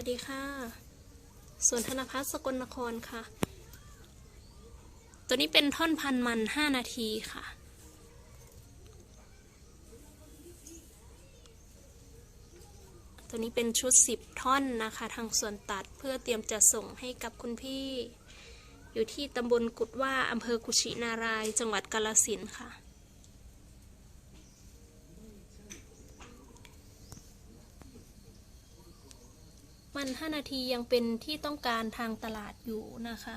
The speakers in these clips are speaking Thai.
วัสดีค่ะสวนธนพัฒน์สกลนครค่ะ ตัวนี้เป็นท่อนพันมัน 5 นาทีค่ะ ตัวนี้เป็นชุด 10 ท่อนนะคะ ทางส่วนตัดเพื่อเตรียมจะส่งให้กับคุณพี่ อยู่ที่ตำบลกุดว่าอำเภอกุชินาราย จังหวัดกาลสินธุ์ค่ะ มัน 5 นาทียังเป็นที่ต้องการทางตลาดอยู่นะคะ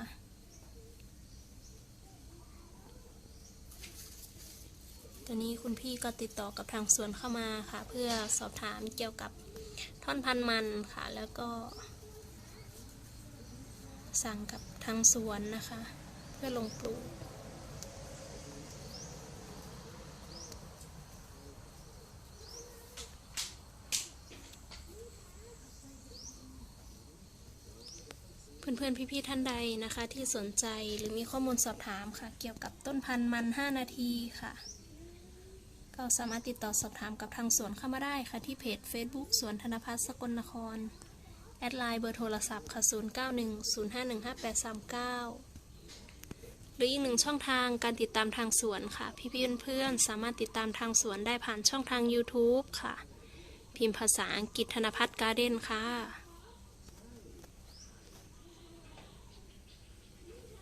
ตอนนี้คุณพี่ก็ติดต่อกับทางสวนเข้ามาค่ะ เพื่อสอบถามเกี่ยวกับท่อนพันมันค่ะ แล้วก็ สั่งกับทางสวนนะคะ เพื่อลงปลูก เพื่อนๆ พี่ๆ ท่านใดนะคะ ที่สนใจหรือมีข้อมูลสอบถามค่ะ เกี่ยวกับต้นพันธุ์มัน 5 นาทีค่ะ ก็สามารถติดต่อสอบถามกับทางสวนเข้ามาได้ค่ะ ที่เพจ Facebook สวนธนพัฒน์สกลนคร แอดไลน์เบอร์โทรศัพท์ค่ะ 0910515839 หรืออีกหนึ่งช่องทางการติดตามทางสวนค่ะ พี่ๆ เพื่อนๆ สามารถติดตามทางสวนได้ผ่านช่องทาง YouTube ค่ะ พิมพ์ภาษาอังกฤษธนพัฒน์การ์เด้นค่ะ